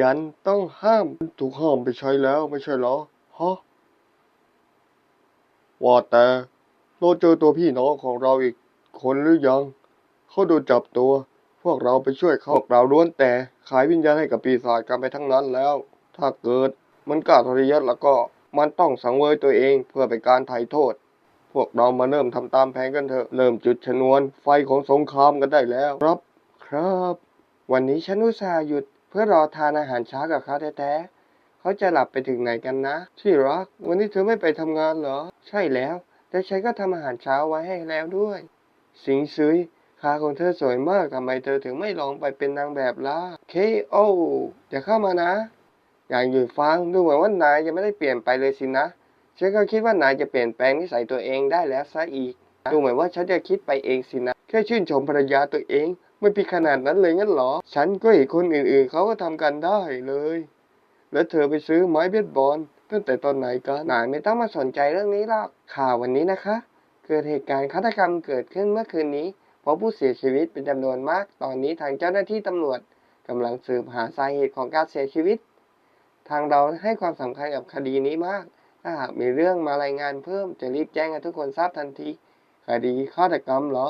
ยันต้องห้ามถูกห้ามไปใช้แล้วไม่ใช่เหรอฮะว่าแต่เราเจอตัวพี่น้องของเราอีกคนหรือยัง เขาโดนจับตัว พวกเราไปช่วยเขาเราล้วนแต่ขายวิญญาณให้กับปีศาจกันไปทั้งนั้นแล้ว ถ้าเกิดมันกล้าทรยศแล้วก็มันต้องสังเวยตัวเองเพื่อเป็นการไถ่โทษ พวกเรามาเริ่มทำตามแผนกันเถอะเริ่มจุดชนวน ไฟของสงครามกันได้แล้ว ครับ ครับ วันนี้ฉันอุตส่าห์หยุด พื่อรอทานอาหารเช้ากับเขาแท้ๆเขาจะหลับไปถึงไหนกันนะ ที่รัก วันนี้เธอไม่ไปทำงานเหรอ ใช่แล้ว แต่ฉันก็ทำอาหารเช้าไว้ให้แล้วด้วย สิงซุยขาของเธอสวยมากทำไมเธอถึงไม่ลองไปเป็นนางแบบล่ะเคโออย่าเข้ามานะ อย่างหยุดฟังดูเหมือนว่านายยังไม่ได้เปลี่ยนไปเลยสินะฉันก็คิดว่านายจะเปลี่ยนแปลงนิสัยตัวเองได้แล้วซะอีก ดูเหมือนว่าฉันจะคิดไปเองสินะ แค่ชื่นชมภรรยาตัวเอง ไม่ผิขนาดนั้นเลยงั้นหรอ ฉันก็เห็นคนอื่นๆเขาก็ทำกันได้เลย แล้วเธอไปซื้อไม้เบสบอลตั้งแต่ตอนไหนกันนายไม่ต้องมาสนใจเรื่องนี้หรอกข่าววันนี้นะคะ เกิดเหตุการณ์ฆาตกรรมเกิดขึ้นเมื่อคืนนี้เพราะผู้เสียชีวิตเป็นจำนวนมาก ตอนนี้ทางเจ้าหน้าที่ตำรวจกำลังสืบหาสาเหตุของการเสียชีวิต ทางเราให้ความสำคัญกับคดีนี้มาก ถ้าหากมีเรื่องมารายงานเพิ่มจะรีบแจ้งให้ทุกคนทราบทันที คดีฆาตกรรมเหรอ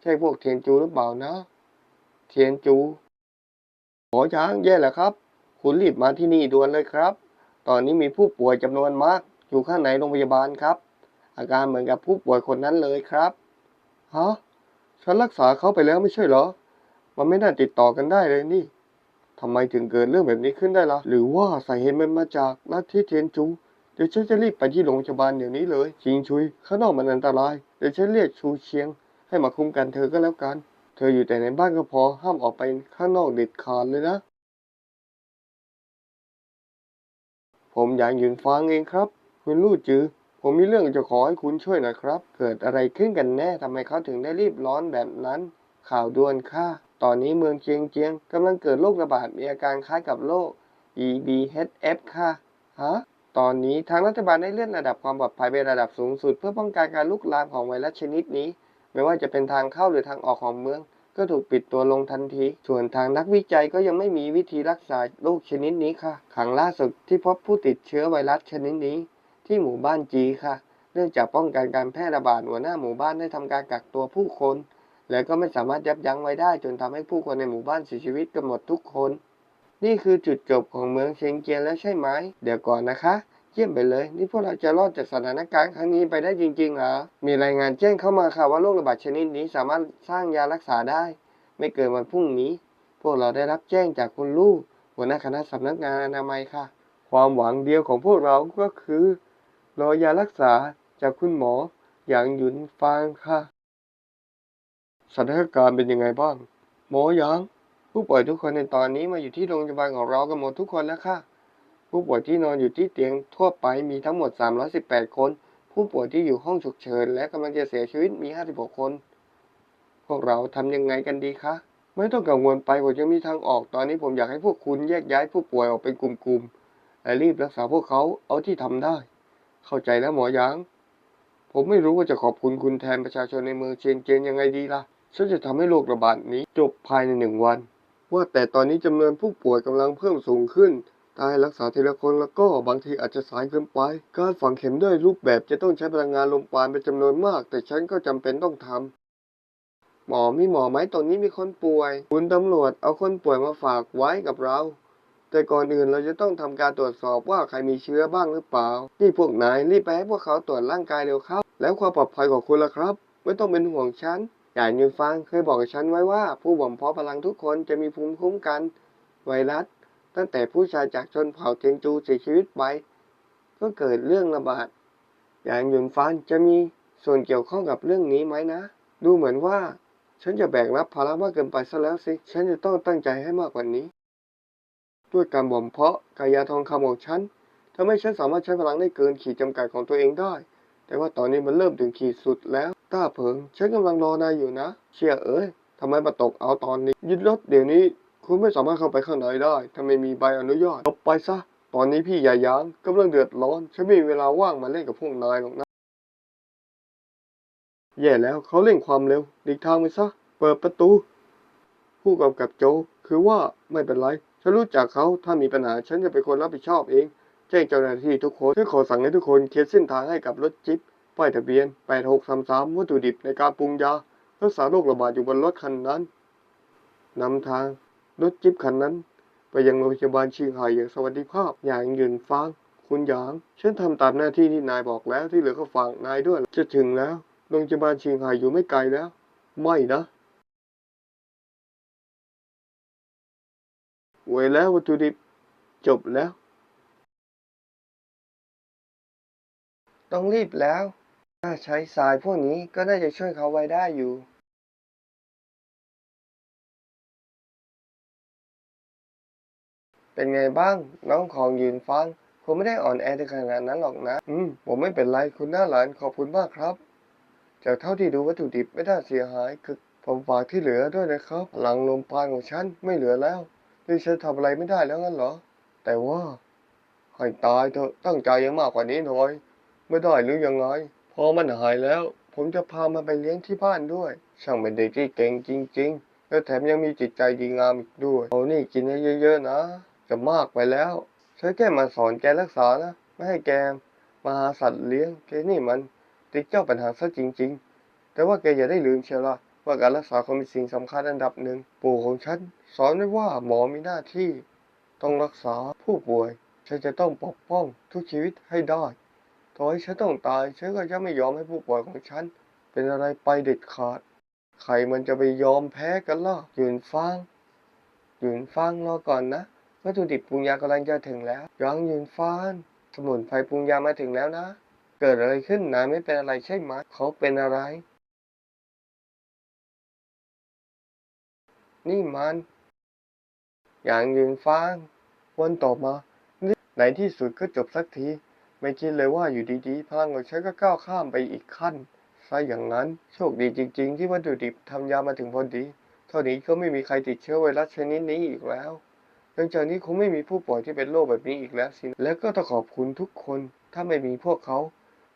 ใช่พวกเทียนจูหรือเปล่านะ เทียนจู หมอช้างแย่แล้วครับ คุณรีบมาที่นี่ด่วนเลยครับ ตอนนี้มีผู้ป่วยจำนวนมาก อยู่ข้างในโรงพยาบาลครับ อาการเหมือนกับผู้ป่วยคนนั้นเลยครับ ฮะ ฉันรักษาเขาไปแล้วไม่ใช่เหรอ มันไม่น่าติดต่อกันได้เลยนี่ทำไมถึงเกิดเรื่องแบบนี้ขึ้นได้ล่ะ หรือว่าสาเหตุมันมาจากลัทธิเทียนจูเดี๋ยวฉันจะรีบไปที่โรงพยาบาลเดี๋ยวนี้เลย ชิงชุยข้างนอกมันอันตราย เดี๋ยวฉันเรียกชูเชียง ให้มาคุมกันเธอก็แล้วกัน เธออยู่แต่ในบ้านก็พอ ห้ามออกไปข้างนอกเด็ดขาดเลยนะ ผมอยากยืนฟังเองครับ คุณลู่จือ ผมมีเรื่องจะขอให้คุณช่วยหน่อยครับ เกิดอะไรขึ้นกันแน่ทำไมเขาถึงได้รีบร้อนแบบนั้น ข่าวด่วนค่ะ ตอนนี้เมืองเจียงเจียงกำลังเกิดโรคระบาดมีอาการคล้ายกับโรค EBHF ค่ะ ฮะ ตอนนี้ทางรัฐบาลได้เลื่อนระดับความปลอดภัยเป็นระดับสูงสุด เพื่อป้องกันการลุกลามของไวรัสชนิดนี้ ไม่ว่าจะเป็นทางเข้าหรือทางออกของเมือง ก็ถูกปิดตัวลงทันที ส่วนทางนักวิจัยก็ยังไม่มีวิธีรักษาโรคชนิดนี้ค่ะครั้งล่าสุดที่พบผู้ติดเชื้อไวรัสชนิดนี้ ที่หมู่บ้านจีค่ะ เนื่องจากป้องกันการแพร่ระบาดหัวหน้าหมู่บ้านได้ทำการกักตัวผู้คน และก็ไม่สามารถยับยั้งไว้ได้ จนทำให้ผู้คนในหมู่บ้านเสียชีวิตกันหมดทุกคน นี่คือจุดจบของเมืองเชียงเจียนแล้วใช่ไหม เดี๋ยวก่อนนะคะ เยี่ยมไปเลย นี่พวกเราจะรอดจากสถานการณ์ครั้งนี้ไปได้จริงๆเหรอ มีรายงานแจ้งเข้ามาค่ะว่าโรคระบาดชนิดนี้สามารถสร้างยารักษาได้ ไม่เกินวันพรุ่งนี้ พวกเราได้รับแจ้งจากคุณลูกหัวหน้าคณะสำนักงานอนามัยค่ะ ความหวังเดียวของพวกเราก็คือ รอยารักษาจากคุณหมออย่างหยุนฟางค่ะสถานการณ์เป็นยังไงบ้าง หมอหยางผู้ป่วยทุกคนในตอนนี้มาอยู่ที่โรงพยาบาลของเรากันหมดทุกคนแล้วค่ะ ผู้ป่วยที่นอนอยู่ที่เตียงทั่วไปมีทั้งหมด 318 คน ผู้ป่วยที่อยู่ห้องฉุกเฉินและกำลังจะเสียชีวิตมี 56 คน พวกเราทำยังไงกันดีคะ ไม่ต้องกังวลไปผมจะมีทางออก ตอนนี้ผมอยากให้พวกคุณแยกย้ายผู้ป่วยออกเป็นกลุ่มๆ และรีบรักษาพวกเขาเอาที่ทำได้ เข้าใจแล้วหมอหยาง ผมไม่รู้ว่าจะขอบคุณคุณแทนประชาชนในเมืองเชียงเจียนยังไงดีล่ะ ฉันจะทำให้โรคระบาดนี้จบภายในหนึ่งวัน ว่าแต่ตอนนี้จำนวนผู้ป่วยกำลังเพิ่มสูงขึ้น ถ้าให้รักษาทีละคนแล้วก็บางทีอาจจะสายเกินไป การฝังเข็มด้วยรูปแบบจะต้องใช้พลังงานลมปาณเป็นจำนวนมาก แต่ฉันก็จำเป็นต้องทำหมอมีหมอไหมตรงนี้มีคนป่วย คุณตำรวจเอาคนป่วยมาฝากไว้กับเรา แต่ก่อนอื่นเราจะต้องทำการตรวจสอบว่าใครมีเชื้อบ้างหรือเปล่า นี่พวกนายรีบไปให้พวกเขาตรวจร่างกายเร็วเข้า แล้วความปลอดภัยของคุณล่ะครับ ไม่ต้องเป็นห่วงฉันอย่ายืนฟังเคยบอกกับฉันไว้ว่า ผู้บ่มเพาะพลังทุกคนจะมีภูมิคุ้มกัน ไวรัส ตั้งแต่ผู้ชายจากชนเผ่าเทียงจูเสียชีวิตไป ก็เกิดเรื่องระบาด อย่างหยุนฟานจะมีส่วนเกี่ยวข้องกับเรื่องนี้ไหมนะ ดูเหมือนว่า ฉันจะแบกรับภาระมากเกินไปซะแล้วสิ ฉันจะต้องตั้งใจให้มากกว่านี้ ด้วยการบ่มเพาะกายาทองคำของฉันทำให้ฉันสามารถใช้พลังได้เกินขีดจำกัดของตัวเองได้ แต่ว่าตอนนี้มันเริ่มถึงขีดสุดแล้ว ต้าเผิง ฉันกำลังรอนายอยู่นะ เชี่ยเอ้ยทำไมมาตกเอาตอนนี้ ยึดรถเดี๋ยวนี้ คุณไม่สามารถเข้าไปข้างในได้ ถ้าไม่มีใบอนุญาตออกไปซะ ตอนนี้พี่ยายางกำลังเดือดร้อน ฉันไม่มีเวลาว่างมาเล่นกับพวกนายหรอกนะ แย่แล้วเขาเร่งความเร็วหลีกทางไปซะ เปิดประตู ผู้กำกับโจ คือว่าไม่เป็นไร ฉันรู้จักเขา ถ้ามีปัญหาฉันจะเป็นคนรับผิดชอบเอง แจ้งเจ้าหน้าที่ทุกคนฉันขอสั่งให้ทุกคนเคลียร์เส้นทางให้กับรถจิ๊บป้ายทะเบียน 8633 วัตถุดิบในการปรุงยารักษาโรคระบาดอยู่บนรถคันนั้นนำทาง รถจิ๊บคันนั้น ไปยังโรงพยาบาลเชียงไฮ้อย่างสวัสดิภาพ อย่างยืนฟัง คุณหยาง ฉันทำตามหน้าที่ที่นายบอกแล้วที่เหลือก็ฝากนายด้วย จะถึงแล้ว โรงพยาบาลเชียงไฮ้อยู่ไม่ไกลแล้ว ไม่นะไว้แล้ววัตถุดิบจบแล้ว ต้องรีบแล้ว ถ้าใช้สายพวกนี้ก็น่าจะช่วยเขาไว้ได้อยู่ เป็นไงบ้าง น้องของยืนฟังผมไม่ได้อ่อนแอถึงขนาดนั้นหรอกนะ อืม ผมไม่เป็นไร คุณหน้าหลานขอบคุณมากครับ จากเท่าที่ดูวัตถุดิบไม่ได้เสียหาย คือผมฝากที่เหลือด้วยนะครับพลังลมปราณของฉันไม่เหลือแล้ว นี่ฉันทำอะไรไม่ได้แล้วงั้นเหรอ แต่ว่า ให้ตายเถอะ ตั้งใจยังมากกว่านี้หน่อย ไม่ได้หรือยังไง พอมันหายแล้ว ผมจะพามันไปเลี้ยงที่บ้านด้วย ช่างเป็นเด็กที่เก่งจริง ๆ และแถมยังมีจิตใจดีงามอีกด้วย เอานี่กินให้เยอะๆนะ จะมากไปแล้วฉันแค่มาสอนแกรักษานะ ไม่ให้แกมาหาสัตว์เลี้ยงแกนี่มันติดเจ้าปัญหาซะจริง ๆ แต่ว่าแกอย่าได้ลืมเชียวละว่าการรักษาคนเป็นสิ่งสำคัญอันดับหนึ่งปู่ของฉันสอนไว้ว่าหมอมีหน้าที่ ต้องรักษาผู้ป่วย ฉันจะต้องปกป้องทุกชีวิตให้ได้ต่อให้ฉันต้องตายฉันก็จะไม่ยอมให้ผู้ป่วยของฉัน เป็นอะไรไปเด็ดขาดใครมันจะไปยอมแพ้กันล่ะยืนฟังยืนฟังรอก่อนนะ วัตถุดิบปรุงยากำลังจะถึงแล้วยังยืนฟังสมุนไพรปรุงยามาถึงแล้วนะ เกิดอะไรขึ้นนายไม่เป็นอะไรใช่ไหมเขาเป็นอะไร นี่มันยางยืนฟังวันต่อมานี่ในที่สุดก็จบสักที ไม่คิดเลยว่าอยู่ดีๆ พลังของฉันก็ก้าวข้ามไปอีกขั้นซะอย่างนั้นโชคดีจริง ๆ ที่วัตถุดิบทำยามาถึงพอดี เท่านี้ก็ไม่มีใครติดเชื้อไวรัสชนิดนี้อีกแล้ว หลังจากนี้คงไม่มีผู้ป่วยที่เป็นโรคแบบนี้อีกแล้วสิและก็ต้องขอบคุณทุกคน ถ้าไม่มีพวกเขา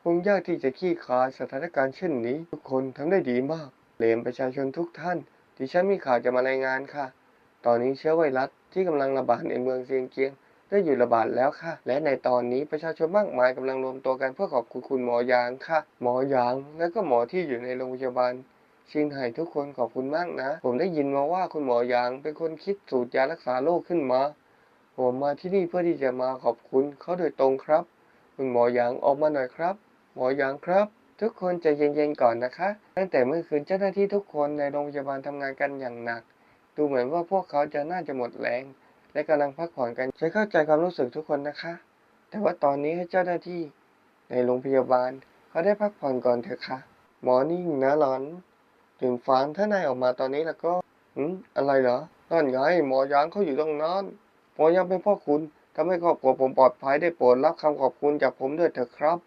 คงยากที่จะขี้คายสถานการณ์เช่นนี้ ทุกคนทำได้ดีมากเลมประชาชนทุกท่านดิฉันมีข่าวจะมารายงานค่ะ ตอนนี้เชื้อไวรัสที่กำลังระบาดในเมืองเซียงเจียง ได้หยุดระบาดแล้วค่ะ และในตอนนี้ประชาชนมากมายกำลังรวมตัวกันเพื่อขอบคุณคุณหมอยางค่ะ หมอยาง และก็หมอที่อยู่ในโรงพยาบาล ชิงไห่ทุกคนขอบคุณมากนะ ผมได้ยินมาว่าคุณหมอหยางเป็นคนคิดสูตรยารักษาโรคขึ้นมา ผมมาที่นี่เพื่อที่จะมาขอบคุณเขาโดยตรงครับ คุณหมอหยางออกมาหน่อยครับ หมอหยางครับ ทุกคนใจเย็นๆก่อนนะคะ ตั้งแต่เมื่อคืนเจ้าหน้าที่ทุกคนในโรงพยาบาลทำงานกันอย่างหนัก ดูเหมือนว่าพวกเขาจะน่าจะหมดแรง และกำลังพักผ่อนกันฉันเข้าใจความรู้สึกทุกคนนะคะ แต่ว่าตอนนี้ให้เจ้าหน้าที่ ในโรงพยาบาลเขาได้พักผ่อนก่อนเถอะค่ะหมอนิ่งนะหลอน ตื่นฟังถ้านายออกมาตอนนี้แล้วก็อืมอะไรเหรอ นั่นไง หมอยางเขาอยู่ตรงนั้น หมอยางเป็นพ่อคุณทำให้ครอบครัวผมปลอดภัยได้โปรดรับคำขอบคุณจากผมด้วยเถอะครับ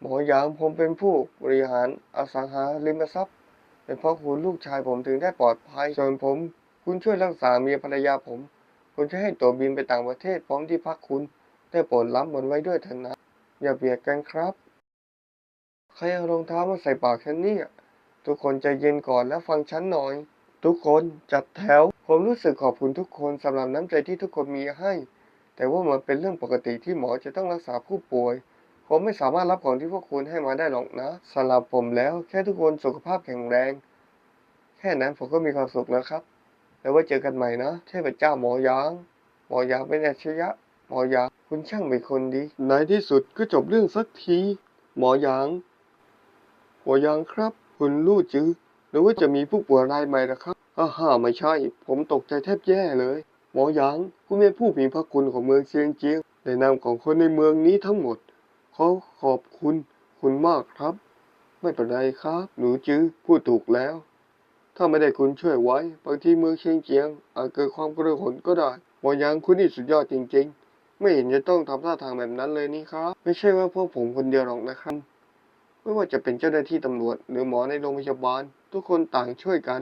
หมอยางผมเป็นผู้บริหารอสังหาริมทรัพย์ เป็นพราะคุณลูกชายผมถึงได้ปลอดภัย ส่วนผม คุณช่วยรักษาเมียภรรยาผม คุณจะให้ตัวบินไปต่างประเทศพร้อมที่พักคุณ ได้โปรดรับมันไว้ด้วยเถอะนะ อย่าเบียดกันครับ ใครเอารองเท้ามาใส่ปากฉันเนี่ย ทุกคนใจเย็นก่อนแล้วฟังฉันหน่อย ทุกคนจัดแถว ผมรู้สึกขอบคุณทุกคนสำหรับน้ำใจที่ทุกคนมีให้ แต่ว่ามันเป็นเรื่องปกติที่หมอจะต้องรักษาผู้ป่วย ผมไม่สามารถรับของที่พวกคุณให้มาได้หรอกนะสำหรับผมแล้วแค่ทุกคนสุขภาพแข็งแรง แค่นั้นผมก็มีความสุขแล้วครับ แล้วไว้เจอกันใหม่นะเทพเจ้าหมอยาง หมอยางเป็นอัจฉริยะ หมอยางคุณช่างเป็นคนดีในที่สุดก็จบเรื่องสักที หมอยาง หมอยางครับ คุณลู่จือหรือว่าจะมีผู้ป่วยรายใหม่นะครับอ้าฮ่าไม่ใช่ ผมตกใจแทบแย่เลย หมอหยางคุณเป็นผู้มีพระคุณของเมืองเชียงเจียงในนามของคนในเมืองนี้ทั้งหมด ขอขอบคุณคุณมากครับ ไม่เป็นไรครับ หนูจื้อพูดถูกแล้ว ถ้าไม่ได้คุณช่วยไว้ บางทีเมืองเชียงเจียง อาจเกิดความกระหนก็ได้ หมอหยางคุณนี่สุดยอดจริง ๆ ไม่เห็นจะต้องทำท่าทางแบบนั้นเลยนี่ครับ ไม่ใช่ว่าพวกผมคนเดียวหรอกนะครับ ไม่ว่าจะเป็นเจ้าหน้าที่ตำรวจ หรือหมอในโรงพยาบาล ทุกคนต่างช่วยกัน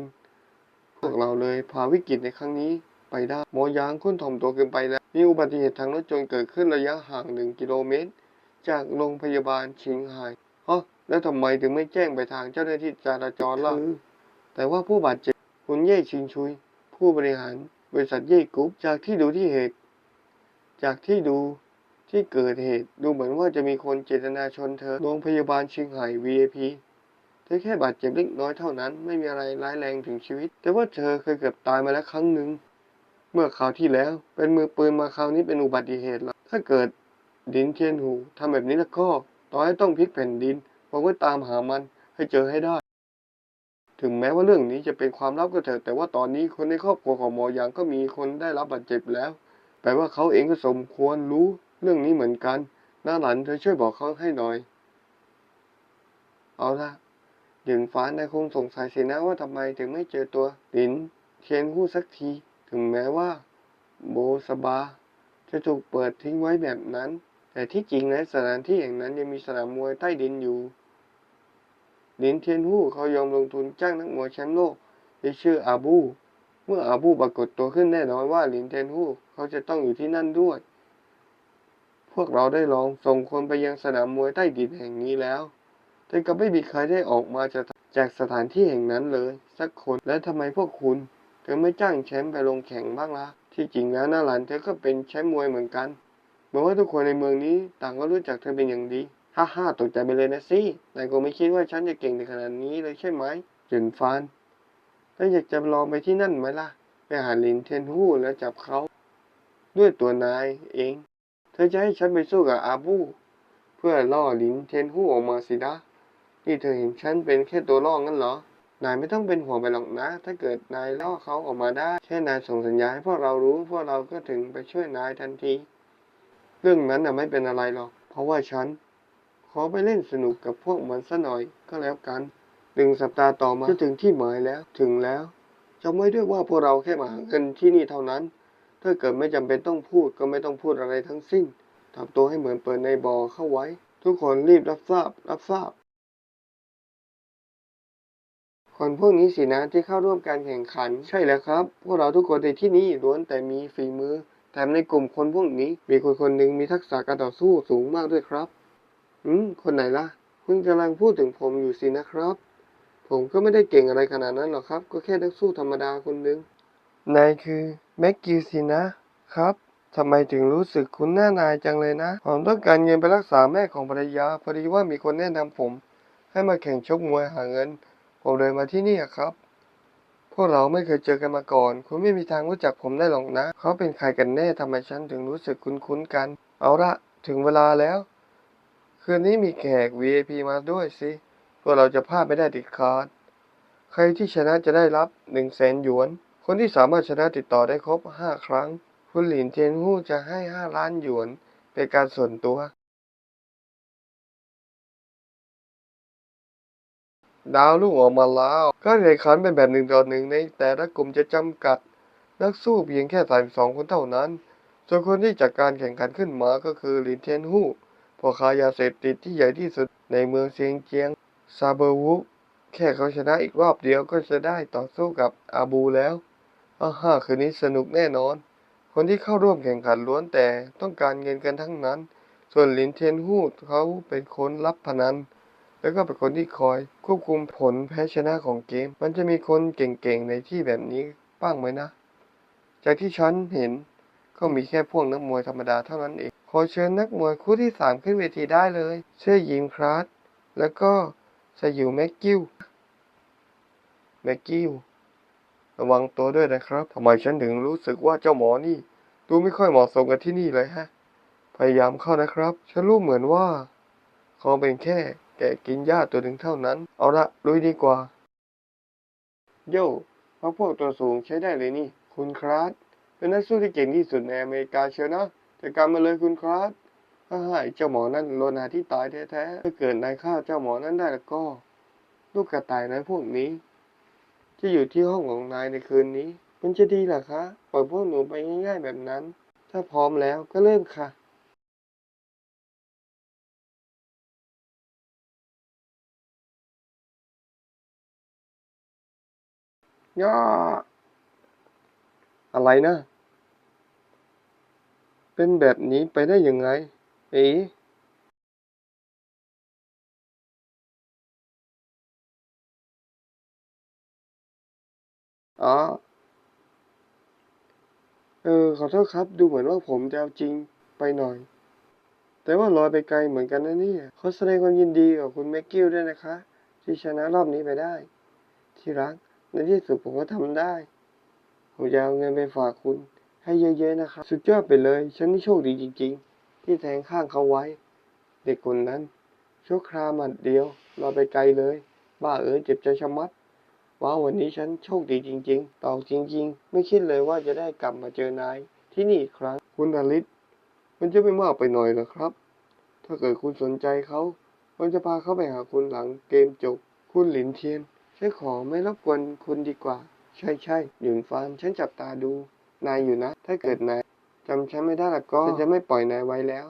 พวกเราเลยพาวิกฤตในครั้งนี้ไปได้หมอยางคุณถ่อมตัวเกินไปแล้ว มีอุบัติเหตุทางรถยนต์เกิดขึ้นระยะห่างหนึ่งกิโลเมตร จากโรงพยาบาลชิงไห่ฮะแล้วทำไมถึงไม่แจ้งไปทางเจ้าหน้าที่จราจรล่ะแต่ว่าผู้บาดเจ็บคุณเย่ชิงชุย ผู้บริหาร บริษัทเย่กรุ๊ปจากที่ดูที่เหตุ จากที่ดู ที่เกิดเหตุดูเหมือนว่าจะมีคนเจตนาชนเธอ โรงพยาบาลเชียงไฮ้ VIP เธอแค่บาดเจ็บเล็กน้อยเท่านั้น ไม่มีอะไรร้ายแรงถึงชีวิต แต่ว่าเธอเคยเกือบตายมาแล้วครั้งหนึ่ง เมื่อคราวที่แล้ว เป็นมือปืนมาคราวนี้เป็นอุบัติเหตุแล้ว ถ้าเกิดดินเทียนหูทำแบบนี้แล้วก็ต่อให้ต้องพลิกแผ่นดินผมก็ตามหามันให้เจอให้ได้ ถึงแม้ว่าเรื่องนี้จะเป็นความลับก็เถอะ แต่ว่าตอนนี้คนในครอบครัวของหมอหยางก็มีคนได้รับบาดเจ็บแล้ว แปลว่าเขาเองก็สมควรรู้ เรื่องนี้เหมือนกันหน้าหลันเธอช่วยบอกเขาให้หน่อย เอาละหยิงฟ้านายคงสงสัยสินะว่าทำไมถึงไม่เจอตัวหลินเทียนหู้สักที ถึงแม้ว่า โบสบา จะถูกเปิดทิ้งไว้แบบนั้น แต่ที่จริงในสถานที่แห่งนั้นยังมีสนามมวยใต้ดินอยู่หลินเทียนหู้เขายอมลงทุนจ้างนักมวยแชมป์โลกที่ชื่ออาบู เมื่ออาบูปรากฏตัวขึ้นแน่นอนว่าหลินเทียนหู้เขาจะต้องอยู่ที่นั่นด้วย วกเราได้ลองส่งคนไปยังสนามมวยใต้ดินแห่งนี้แล้ว แต่ก็ไม่มีใครได้ออกมาจากจากสถานที่แห่งนั้นเลย สักคน และทำไมพวกคุณถึงไม่จ้างแชมป์ไปลงแข่งบ้างล่ะ ที่จริงแล้วน้าหลานเธอก็เป็นแชมป์มวยเหมือนกันเหมือนว่าทุกคนในเมืองนี้ต่างก็รู้จักเธอเป็นอย่างดี ฮ่าฮ่าตกใจไปเลยนะสินายคงไม่คิดว่าฉันจะเก่งในขนาดนี้เลยใช่ไหมเจินฟานแล้วอยากจะลองไปที่นั่นไหมล่ะ ไปหาลินเทนฮู้แล้วจับเขา ด้วยตัวนายเอง ธอจะให้ฉันไปสู้กับอาบู เพื่อล่อลินเทนฮู้ออกมาสินะนี่เธอเห็นฉันเป็นแค่ตัวล่องั้นเหรอ นายไม่ต้องเป็นห่วงไปหรอกนะ ถ้าเกิดนายล่อเขาออกมาได้ แค่นายส่งสัญญาให้พวกเรารู้ พวกเราก็ถึงไปช่วยนายทันที เรื่องนั้นน่ะไม่เป็นอะไรหรอก เพราะว่าฉัน ขอไปเล่นสนุกกับพวกมันซะหน่อยก็แล้วกันหนึ่งสัปดาห์ต่อมาจะถึงที่หมายแล้ว ถึงแล้วจำไว้ด้วยว่าพวกเราแค่มาหาเงินที่นี่เท่านั้น ถ้าเกิดไม่จำเป็นต้องพูดก็ไม่ต้องพูดอะไรทั้งสิ้นทำตัวให้เหมือนเปิดในบ่อเข้าไว้ ทุกคนรีบรับทราบ รับทราบ คนพวกนี้สินะที่เข้าร่วมการแข่งขัน ใช่แล้วครับ พวกเราทุกคนในที่นี่ล้วนแต่มีฝีมือ แถมในกลุ่มคนพวกนี้ มีคนคนหนึ่งมีทักษะการต่อสู้สูงมากด้วยครับ อืม คนไหนล่ะ คุณกำลังพูดถึงผมอยู่สินะครับ ผมก็ไม่ได้เก่งอะไรขนาดนั้นหรอกครับ ก็แค่นักสู้ธรรมดาคนหนึ่งนายคือ แม็กกิวสินะครับ ทำไมถึงรู้สึกคุ้นหน้านายจังเลยนะ ผมต้องการเงินไปรักษาแม่ของภรรยา พอดีว่ามีคนแนะนำผม ให้มาแข่งชกมวยหาเงิน ผมเลยมาที่นี่ครับ พวกเราไม่เคยเจอกันมาก่อน คุณไม่มีทางรู้จักผมได้หรอกนะ เขาเป็นใครกันแน่ทำไมฉันถึงรู้สึกคุ้นๆกัน เอาละถึงเวลาแล้ว คืนนี้มีแขก VIP มาด้วยสิพวกเราจะพลาดไม่ได้เด็ดขาดใครที่ชนะจะได้รับหนึ่งแสนหยวน คนที่สามารถชนะติดต่อได้ครบห้าครั้ง คุณหลินเทียนฮู้จะให้ห้าล้านหยวน เป็นการส่วนตัว ดาวลูกออกมาแล้วการแข่งขันเป็นแบบหนึ่งต่อหนึ่งในแต่ละกลุ่มจะจำกัด นักสู้เพียงแค่สามสองคนเท่านั้น ส่วนคนที่จัดการแข่งขันขึ้นมาก็คือหลินเทียนฮู้พ่อค้ายาเสพติดที่ใหญ่ที่สุดในเมืองเซียงเจียงซาเบอร์วุแค่เขาชนะอีกรอบเดียวก็จะได้ต่อสู้กับอาบูแล้ว อ้าฮ่าคืนนี้สนุกแน่นอน คนที่เข้าร่วมแข่งขันล้วนแต่ต้องการเงินกันทั้งนั้น ส่วนหลินเทียนฮู้เขาเป็นคนรับพนัน แล้วก็เป็นคนที่คอยควบคุมผลแพ้ชนะของเกม มันจะมีคนเก่งๆในที่แบบนี้บ้างไหมนะ จากที่ฉันเห็นก็มีแค่พวกนักมวยธรรมดาเท่านั้นเอง ขอเชิญนักมวยคู่ที่สามขึ้นเวทีได้เลย เชื่อยิมคราสแล้วก็สยิวแม็กกิวแม็กกิว ระวังตัวด้วยนะครับทำไมฉันถึงรู้สึกว่าเจ้าหมอนี่ ดูไม่ค่อยเหมาะสมกับที่นี่เลยฮะ พยายามเข้านะครับ ฉันรู้เหมือนว่าเขาเป็นแค่แกกินหญ้าตัวหนึ่งเท่านั้น เอาละลุยดีกว่า โย่พวกพวกตัวสูงใช้ได้เลยนี่ คุณคราสเป็นนักสู้ที่เก่งที่สุดในอเมริกาเชียวนะจัดการมาเลยคุณคราสถ้าให้เจ้าหมอนั่นโลนาที่ตายแท้ๆถ้าเกิดนายฆ่าเจ้าหมอนั้นได้แล้วก็ ลูกกระต่ายนั้นพวกนี้ จะอยู่ที่ห้องของนายในคืนนี้ มันจะดีหรอคะปล่อยพวกหนูไปง่ายๆแบบนั้น ถ้าพร้อมแล้วก็เริ่มค่ะ ย่าอะไรนะ เป็นแบบนี้ไปได้ยังไง เอ๋ อ๋อ เออ ขอโทษครับ ดูเหมือนว่าผมจะเอาจริงไปหน่อย แต่ว่าลอยไปไกลเหมือนกันนะเนี่ยขอแสดงความยินดีกับคุณแม็กกิลด้วยนะคะ ที่ชนะรอบนี้ไปได้ ที่รัก ในที่สุดผมก็ทำได้ ผมจะเอาเงินไปฝากคุณ ให้เยอะๆนะครับ สุดยอดไปเลย ฉันนี่โชคดีจริง ๆ ที่แทงข้างเขาไว้ เด็กคนนั้นชั่วคราวหมัดเดียวลอยไปไกลเลย บ้าเอ๋ยเจ็บใจชะมัด ว้าววันนี้ฉันโชคดีจริงๆตอกจริง ๆ ไม่คิดเลยว่าจะได้กลับมาเจอนายที่นี่อีกครั้ง คุณอลิศมันจะไม่มากไปหน่อยหรอครับ ถ้าเกิดคุณสนใจเขาผมจะพาเขาไปหาคุณหลังเกมจบ คุณหลินเทียนฉันขอไม่รบกวนคุณดีกว่า ใช่ใช่หยุนฟานฉันจับตาดู นายอยู่นะ ถ้าเกิดนายจำฉันไม่ได้ละก็ฉันจะไม่ปล่อยนายไว้แล้ว